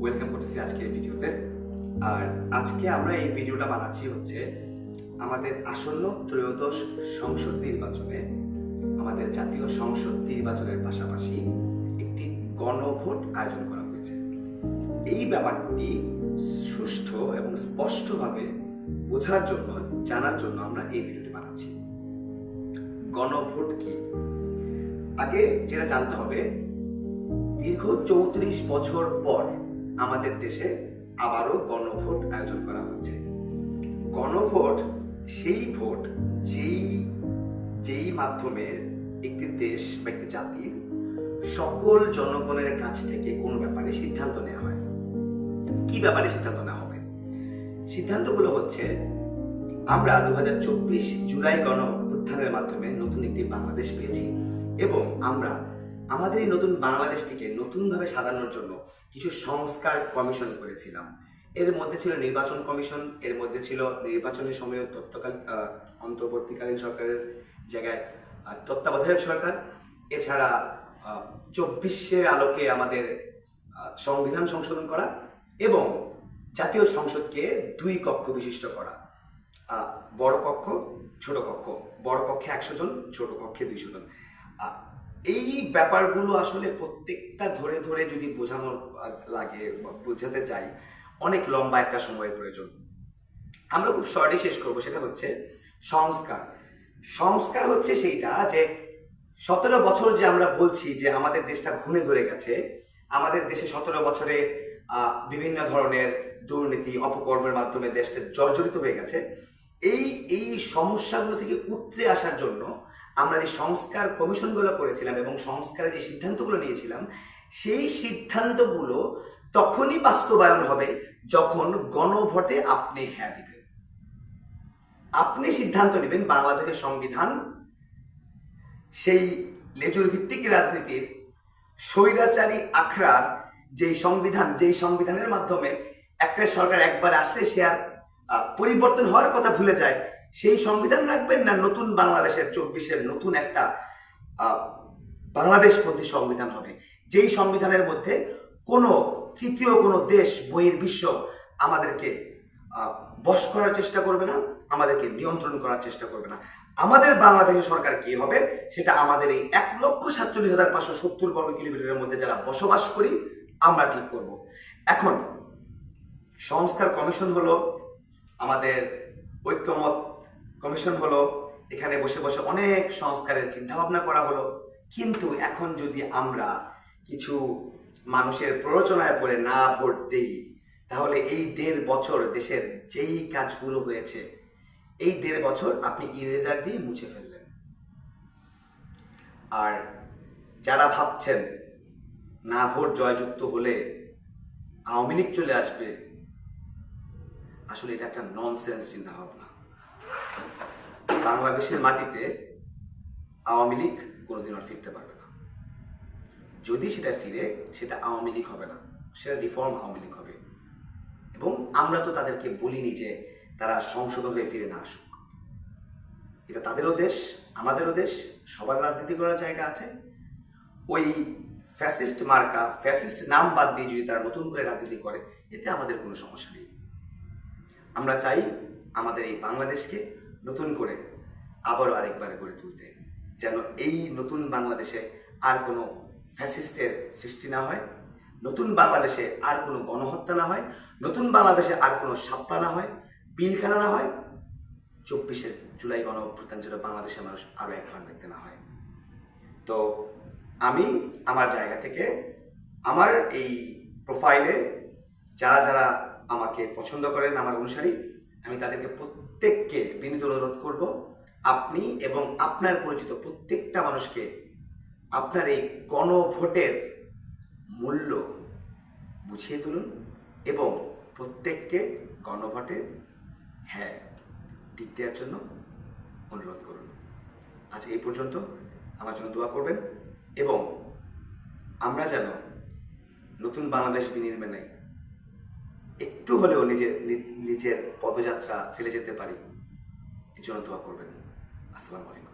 Welcome করতেছি আজকের ভিডিওতে আর আজকে আমরা এই ভিডিওটা বানাচ্ছি হচ্ছে আমাদের আসন্ন ত্রয়োদশ সংসদ নির্বাচনে। আমাদের জাতীয় সংসদ নির্বাচনের পাশাপাশি একটি গণভোট আয়োজন করা হয়েছে। এই ব্যাপারটি সুষ্ঠু এবং স্পষ্টভাবে বোঝার জন্য, জানার জন্য আমরা এই ভিডিওটি বানাচ্ছি। গণভোট কি? আগে যেটা জানতে হবে, দীর্ঘ চৌত্রিশ বছর পর আমাদের দেশে আবারও গণভোট আয়োজন করা হচ্ছে। গণভোট, সেই ভোট যেই যেই মাধ্যমে একটি দেশ বা একটি জাতির সকল জনগণের কাছ থেকে কোনো ব্যাপারে সিদ্ধান্ত নেওয়া হয়। কি ব্যাপারে সিদ্ধান্ত নেওয়া হবে? সিদ্ধান্তগুলো হচ্ছে, আমরা দু হাজার চব্বিশ জুলাই গণ অভ্যুত্থানের মাধ্যমে নতুন একটি বাংলাদেশ পেয়েছি এবং আমরা আমাদের এই নতুন বাংলাদেশটিকে নতুনভাবে সাজানোর জন্য কিছু সংস্কার কমিশন করেছিলাম। এর মধ্যে ছিল নির্বাচন কমিশন, এর মধ্যে ছিল নির্বাচনের সময় তত্ত্বকাল অন্তর্বর্তীকালীন সরকারের জায়গায় তত্ত্বাবধায়ক সরকার। এছাড়া চব্বিশের আলোকে আমাদের সংবিধান সংশোধন করা এবং জাতীয় সংসদকে দুই কক্ষ বিশিষ্ট করা। বড় কক্ষ, ছোট কক্ষ। বড় কক্ষে একশো জন, ছোট কক্ষে দুইশো জন। এই ব্যাপারগুলো আসলে প্রত্যেকটা ধরে ধরে যদি বোঝানো লাগে বোঝাতে চাই, অনেক লম্বা একটা সময়ের প্রয়োজন। আমরা খুব শর্টে শেষ করব, সেটা হচ্ছে সংস্কার। সংস্কার হচ্ছে সেইটা যে সতেরো বছর যে আমরা বলছি যে আমাদের দেশটা ঘুরে ধরে গেছে, আমাদের দেশে সতেরো বছরে বিভিন্ন ধরনের দুর্নীতি, অপকর্মের মাধ্যমে দেশটা জর্জরিত হয়ে গেছে। এই এই সমস্যাগুলো থেকে উতরে আসার জন্য আমরা যে সংস্কার কমিশনগুলো করেছিলাম এবং সংস্কারের যে সিদ্ধান্তগুলো নিয়েছিলাম, সেই সিদ্ধান্তগুলো তখনই বাস্তবায়ন হবে যখন গণভোটে আপনি হ্যাঁ দিবেন। আপনি সিদ্ধান্ত নেবেন বাংলাদেশের সংবিধান, সেই লেজুর ভিত্তিক রাজনীতির স্বৈরাচারী আখড়ার যেই সংবিধান, যেই সংবিধানের মাধ্যমে একটা সরকার একবার আসলে সে আর পরিবর্তন হওয়ার কথা ভুলে যায় সেই সংবিধান রাখবেন না নতুন বাংলাদেশের চব্বিশের নতুন একটা আহ, বাংলাদেশপন্থী সংবিধান হবে? যেই সংবিধানের মধ্যে কোনো তৃতীয় কোনো দেশ বইয়ের বিশ্ব আমাদেরকে বশ করার চেষ্টা করবে না আমাদেরকে নিয়ন্ত্রণ করার চেষ্টা করবে না। আমাদের বাংলাদেশের সরকার কি হবে? সেটা আমাদের এই এক লক্ষ সাতচল্লিশ হাজার পাঁচশো সত্তর বর্গ কিলোমিটারের মধ্যে যারা বসবাস করি আমরা ঠিক করব। এখন সংস্কার কমিশন হলো আমাদের ঐক্যমত কমিশন হলো, এখানে বসে বসে অনেক সংস্কারের চিন্তা ভাবনা করা হলো। কিন্তু এখন যদি আমরা কিছু মানুষের প্ররোচনায় পড়ে না ভোট দেই, তাহলে এই দেড় বছর দেশের যেই কাজগুলো হয়েছে, এই দেড় বছর আপনি ইরেজার দিয়ে মুছে ফেললেন। আর যারা ভাবছেন না ভোট জয়যুক্ত হলে আওয়ামী লীগ চলে আসবে, আসলে এটা একটা ননসেন্স চিন্তা ভাবনা বাংলাদেশের মাটিতে আওয়ামী লীগ কোনোদিন আর ফিরতে পারবে না। যদি সেটা ফিরে, সেটা আওয়ামী লীগ হবে না। সেটা রিফর্ম আওয়ামী লীগ হবে। এবং আমরা তো তাদেরকে বলিনি যে তারা সংশোধন হয়ে ফিরে না আসুক। এটা তাদেরও দেশ, আমাদেরও দেশ, সবার রাজনীতি করার জায়গা আছে। ওই ফ্যাসিস্ট মার্কা ফ্যাসিস্ট নাম বাদ দিয়ে যদি তারা নতুন করে রাজনীতি করে, এতে আমাদের কোনো সমস্যা নেই। আমরা চাই আমাদের এই বাংলাদেশকে নতুন করে আবারও আরেকবার গড়ে তুলতে, যেন এই নতুন বাংলাদেশে আর কোনো ফ্যাসিস্টের সৃষ্টি না হয়, নতুন বাংলাদেশে আর কোনো গণহত্যা না হয়, নতুন বাংলাদেশে আর কোনো সাপ্পা না হয়, পিলখানা না হয়, চব্বিশে জুলাই গণ অভ্যুত্থান যেন বাংলাদেশের মানুষ আরও একবার দেখতে না হয়। তো আমি আমার জায়গা থেকে আমার এই প্রোফাইলে যারা যারা আমাকে পছন্দ করেন, আমার অনুসারী আমি তাদেরকে প্রত্যেককে বিনীত অনুরোধ করব, আপনি এবং আপনার পরিচিত প্রত্যেকটা মানুষকে আপনার এই গণভোটের মূল্য বুঝিয়ে তুলুন এবং প্রত্যেককে গণভোটে হ্যাঁ টিক দেওয়ার জন্য অনুরোধ করুন। আজ এই পর্যন্ত আমার জন্য দোয়া করবেন এবং আমরা যেন নতুন বাংলাদেশ বিনির্মাণে একটু হলেও নিজের নিজের পদযাত্রা ফেলে যেতে পারি। এর জন্য দোয়া করবেন। আসসালামু আলাইকুম।